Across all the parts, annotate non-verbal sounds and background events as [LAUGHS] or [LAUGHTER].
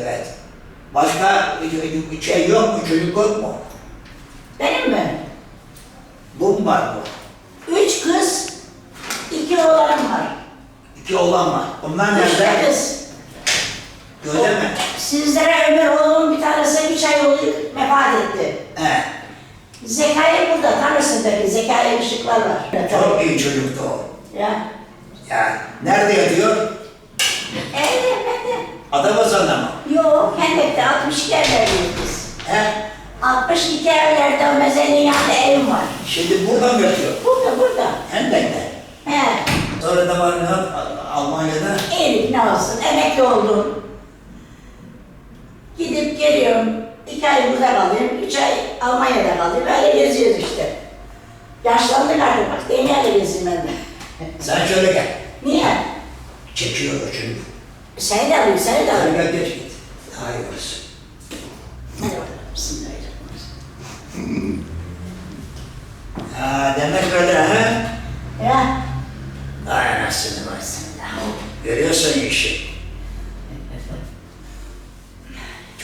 Evet. Başka şey yok mu? Çocuk yok mu? Benim mi? Bu mu var bu? Üç kız, iki oğlanım var. İki oğlan var. Onlar Üç de nerede? kız. Öyle mi? Sizlere Ömer oğlum bir tanesi üç ay oldu vefat etti. He. Zekai burada tanırsın belki. Zekai ışıklar var. Çok iyi çocuktu o. Ya. Yani nerede yatıyor? Evet, evet. Adamazan'da mı? Yok, Hendek'te 62 evlerdeyiz. He? 62 evlerde mezenin yanında evim var. Şimdi burada mı yatıyor? Burada, burada. Hendek'te. He. Sonra da var ne Almanya'da? İyilik ne olsun, emekli oldum. Gidip geliyorum. İki ay burada kalıyorum, üç ay Almanya'da kalıyorum. Öyle geziyoruz işte. Yaşlandık artık bak, Demir'le gezeyim ben de. Sen şöyle gel. Niye? Çekiyor çocuk. Seni de alayım, seni de alayım. gel geç git. Daha iyi olsun. Hadi bakalım, bismillahirrahmanirrahim. Ha demek öyle ha? Ya, Ay anasını varsın. Görüyorsun işi. [LAUGHS]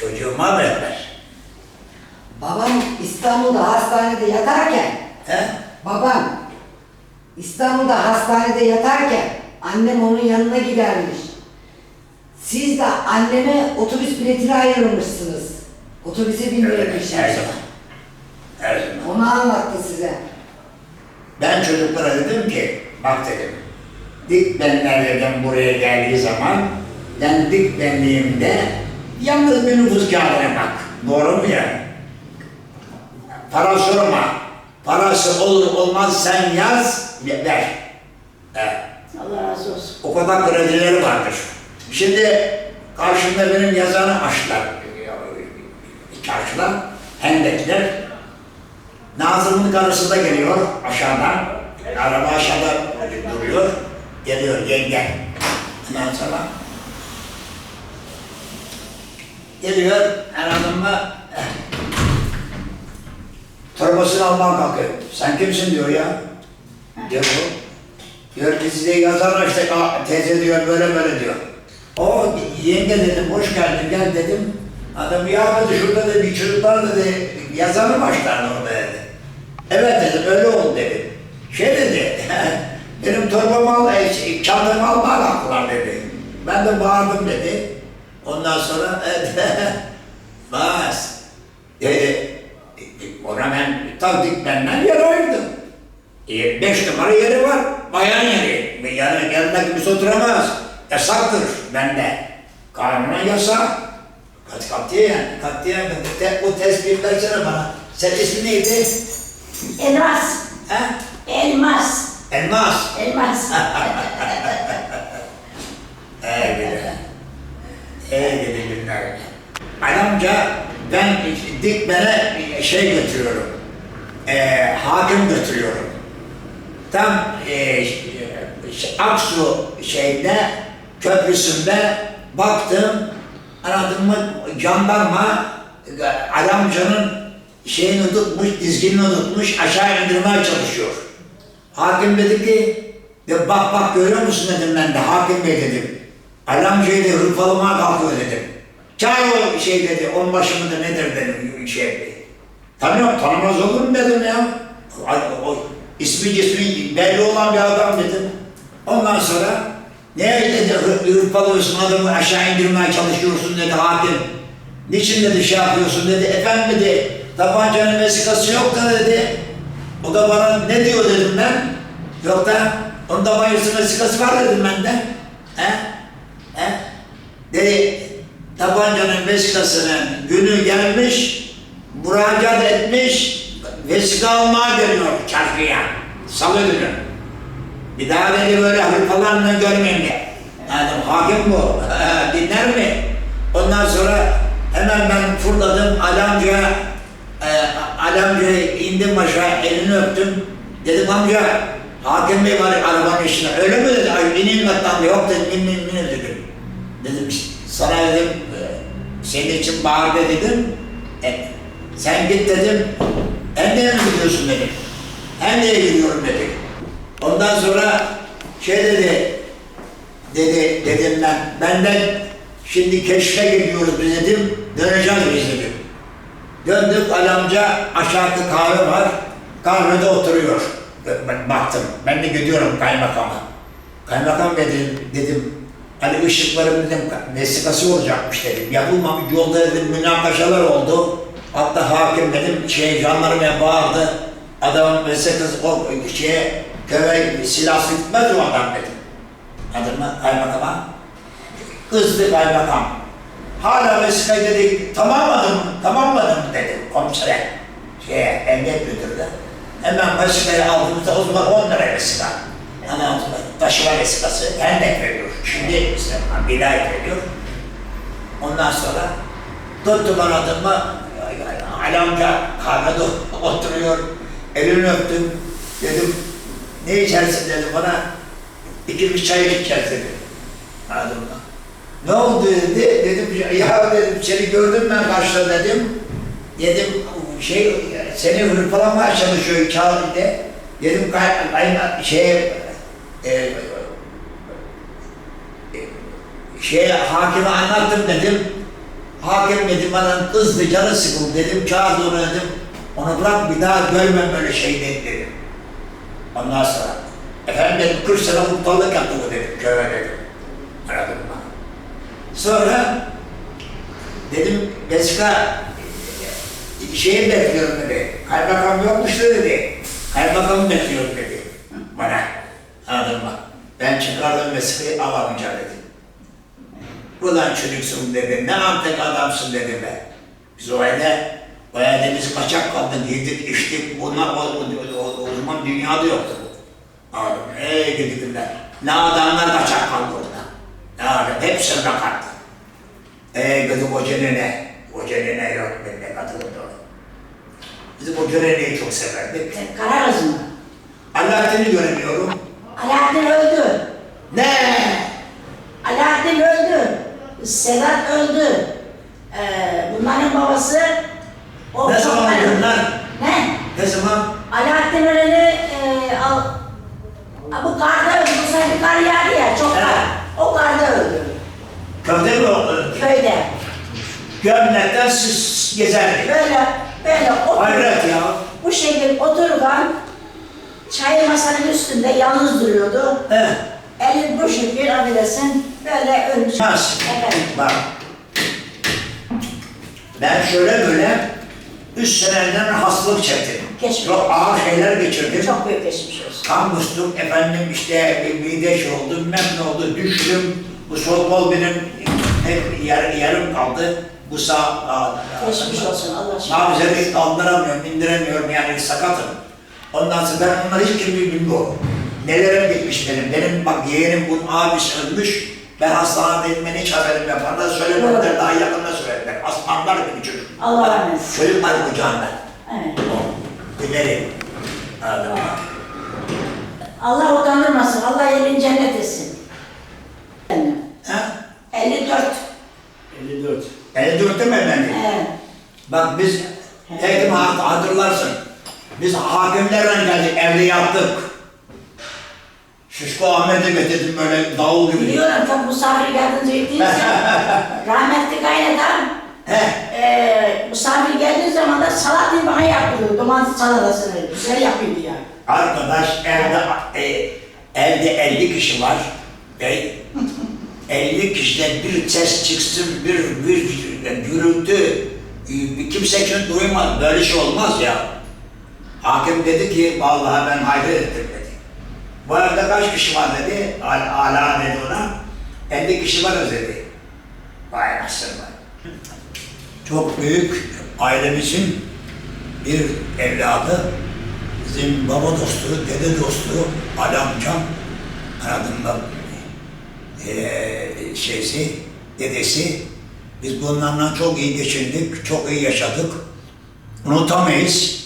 Çocuğuma verler. Babam İstanbul'da hastanede yatarken, He? babam İstanbul'da hastanede yatarken annem onun yanına gidermiş. Siz de anneme otobüs biletini ayırmışsınız. Otobüse Öyle. bindirmişsiniz. Her zaman. Her zaman. Onu anlattı size. Ben çocuklara dedim ki, bak dedim, dik benler dedim buraya geldiği zaman, ben dik benliğimde yalnız bir nüfus kağıdına bak. Doğru mu ya? Para sorma. Parası olur olmaz sen yaz, ver. Evet. Allah razı olsun. O kadar kredileri vardır. Şimdi karşımda benim yazanı açtılar. Çarşıda, hendekler. Nazım'ın karısı da geliyor aşağıdan. Araba aşağıda duruyor. Geliyor yenge. Ondan sonra geliyor anladın mı? Torbasını almaya kalkıyor. Sen kimsin diyor ya. Diyor bu. Diyor ki size yazar işte "Aa, teyze diyor böyle böyle diyor. O yenge dedim hoş geldin gel dedim. Adam ya dedi şurada da bir çocuklar dedi yazarı başlardı orada dedi. Evet dedim öyle oldu dedi. Şey dedi [LAUGHS] benim torbamı al, e, şey, çantamı almaya kalktılar dedi. Ben de bağırdım dedi. Ondan sonra [LAUGHS] bas. Dedi, ona ben taktik benden yer ayırdım. E, beş numara yeri var, bayan yeri. Yani yanında kimse oturamaz. Yasaktır bende. Kanuna yasak. Kat katiyen, katiyen. Te, o tespit versene bana. Sen ismin neydi? Elmas. He? Elmas. Elmas. Elmas. [LAUGHS] Ey gidi. Ey gidi günler. Adamca ben Dikmen'e şey götürüyorum. Eee hakim götürüyorum. Tam eee, ş- Aksu şeyde köprüsünde baktım anladın mı jandarma e, adamcanın şeyini tutmuş, dizginini tutmuş aşağı indirmeye çalışıyor. Hakim dedi ki, de bak bak görüyor musun dedim ben de hakim bey dedim. Alam şeyde hırpalamaya kalkıyor dedim. Çağır o şey dedi, on başımı da nedir dedim şey. Tanıyor, tanımaz olur mu dedim ya. O, o, ismi cismi belli olan bir adam dedim. Ondan sonra ne dedi hır- hırpalıyorsun adamı aşağı indirmeye çalışıyorsun dedi hakim. Niçin dedi şey yapıyorsun dedi. Efendim dedi tabancanın vesikası yok da dedi. O da bana ne diyor dedim ben. Yok da onda bayırsın vesikası var dedim ben de. He? He? Dedi tabancanın vesikasının günü gelmiş, müracaat etmiş, vesika almaya geliyor çarşıya. Salı günü. Bir daha beni böyle hırpalarla görmeyeyim diye. Yani hakim bu. [LAUGHS] Dinler mi? Ondan sonra hemen ben fırladım alamca e, alamca indim aşağı elini öptüm. Dedim amca hakim bey var arabanın içinde. Öyle mi dedi? Ay ineyim kattan yok dedim. İn in in dedim. Dedim sana dedim e, senin için bağırdı dedim. E, sen git dedim. Hendek'e mi gidiyorsun dedim. Hendek'e gidiyorum dedi. Ondan sonra şey dedi, dedi, dedim ben, benden Şimdi keşfe gidiyoruz biz dedim. Döneceğiz biz dedim. Döndük Ali amca aşağıda kahve var. Kahvede oturuyor. Ben baktım. Ben de gidiyorum kaymakama. Kaymakam dedim, dedim hani ışıkların dedim vesikası olacakmış dedim. Yapılmamış yolda dedim münakaşalar oldu. Hatta hakim dedim şey jandarmaya bağırdı. Adamın vesikası o şeye köye silahsız gitmez o adam dedim. Adamı kaymakama. Kızdı kaymakam. Hala vesika dedi, tamamladın mı, tamamladın mı dedi komisere. Şeye, emniyet müdürüne. Hemen vesikayı aldığımızda o zaman 10 lira vesika. Yani taşıma vesikası, hendek veriyor. Şimdi işte vilayet veriyor. Ondan sonra tuttular adımı, Ali amca kahvede [LAUGHS] oturuyor, elini öptüm, dedim, ne içersin dedi bana, ikimiz çay içeceğiz dedi. Anladın mı? Ne oldu dedi, dedim ya dedim seni gördüm ben karşıda dedim. Dedim şey seni hırpalamaya çalışıyor Kağıt'ta. Dedim kay, kayna, şey e, şey hakime anlattım dedim. Hakim dedi bana kızdı canı sıkıldı dedim. Çağırdı onu dedim. Onu bırak bir daha görmem böyle şey dedi dedim. Ondan sonra efendim dedim 40 sene muhtarlık yaptı bu dedim köye dedim. Anladın mı? Sonra dedim vesika şeyi bekliyorum dedi. Kaymakam yokmuş dedi. Kaymakamı bekliyorum dedi. Bana. Anladın mı? Ben çıkardım vesikayı alamayacağım dedi. Ulan çocuksun dedi. Ne antek adamsın dedi be. Biz o evde, evde biz kaçak kaldık, yedik, içtik. Bunlar o, zaman dünyada yoktu bu. Anladın mı? Ey gidiyorlar. Ne adamlar kaçak kaldı orada. Ne adam, hepsi rakardı. Ey dedim o cenene, o cenene yok benimle katıldı o. Bizim o ceneneyi çok severdik. Kara kız mı? Alaaddin'i göremiyorum. Alaaddin öldü. Ne? Alaaddin öldü. Sedat öldü. Ee, bunların babası o Ne zaman bunlar? Ne? Ne zaman? Alaaddin öleli e, al, bu karda öldü. Bu sene kar yağdı ya çok kar. Evet. O karda öldü. Köyde mi oldu? Köyde. Gömlekten siz gezerdik. Böyle böyle otur. Hayret ya. Bu şekilde otururken çay masanın üstünde yalnız duruyordu. He. Eli bu şekil affedersin böyle ölmüş. Nasıl? Efendim. Bak. Ben şöyle böyle üç seneden hastalık çektim. Geçmiş Çok ağır şeyler geçirdim. Çok büyük geçmiş olsun. Kan kustum, efendim işte mide şey oldu, bilmem ne oldu, düştüm. Bu sol kol benim hep yar, yarım kaldı. Bu sağ... Aa, Geçmiş olsun Allah şükür. Nabzeri kaldıramıyorum, indiremiyorum yani sakatım. Ondan sonra ben onları hiç kim bilmiyorum. Nelerim gitmiş benim. Benim bak yeğenim bunun abisi ölmüş. Ben hastanedeyim, ben hiç haberim yok. Bana söylemediler, daha yakında söylediler. Aslanlar gibi çocuk. Allah rahmet eylesin. Çocuk var kucağında. Evet. Anladın mı? Allah utandırmasın. Allah yerin cennet etsin. Ha? 54. 54. 54'te mi evlendin? Evet. Bak biz, Ekim hatırlarsın. Biz hakimlerle geldik, evde yattık. Şişko Ahmet'i getirdim böyle davul gibi. Biliyorum çok misafir geldiniz [LAUGHS] ettiniz ya. Rahmetli kaynatam He, misafir geldiği zaman da salatayı bana yapıyordu. Domates salatasını. Güzel yapıyordu yani. arkadaş evde e, evde 50 kişi var. E, 50 kişiden bir ses çıksın, bir bir gürültü, e, kimse kimse duymaz. Böyle şey olmaz ya. Hakim dedi ki, vallahi ben hayret ettim dedi. Bu evde kaç kişi var dedi, Ala, dedi ona. 50 kişi varız dedi. Vay anasını vay. Çok büyük ailemizin bir evladı, bizim baba dostu, dede dostu, Ali amcam, anladın? Ee, şeysi, dedesi, biz bunlarla çok iyi geçirdik, çok iyi yaşadık. Unutamayız.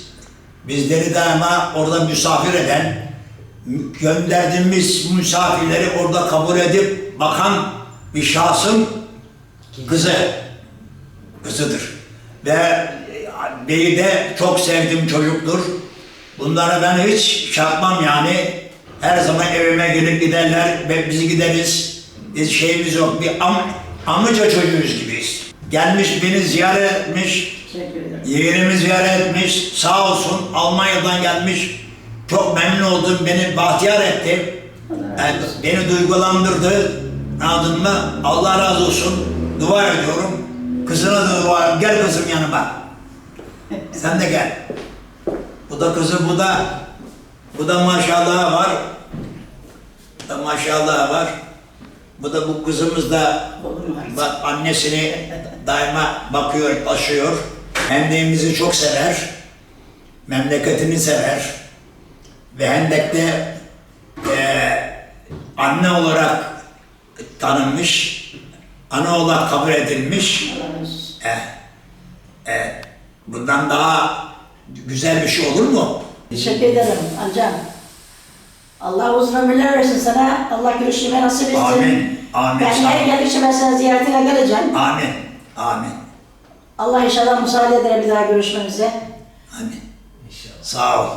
Bizleri daima orada misafir eden, gönderdiğimiz misafirleri orada kabul edip bakan bir şahsın kızı, kızıdır. Ve e, beyi de çok sevdiğim çocuktur. Bunlara ben hiç şey yapmam yani. Her zaman evime gelip giderler ve biz gideriz. Biz şeyimiz yok. Bir am amca çocuğuyuz gibiyiz. Gelmiş beni ziyaret etmiş, yeğenimi ziyaret etmiş, sağ olsun Almanya'dan gelmiş. Çok memnun oldum, beni bahtiyar etti. Yani beni duygulandırdı. Anladın mı? Allah razı olsun. Dua ediyorum. Kızına da dua. Gel kızım yanıma. Sen de gel. Bu da kızı, bu da bu da maşallah var. Bu da maşallah var. Bu da bu kızımız da bak annesini daima bakıyor, taşıyor. Hendekimizi çok sever. Memleketini sever. Ve Hendek'te eee, anne olarak tanınmış, ana olarak kabul edilmiş. Eh, eh, bundan daha güzel bir şey olur mu? Teşekkür ederim amcam. Allah uzun ömürler versin sana. Allah görüşmeyi nasip etsin. Amin, amin. Ben her geldikçe ben sana ziyaretine geleceğim. Amin, amin, Allah inşallah müsaade eder bir daha görüşmemize. amin. Sağ ol.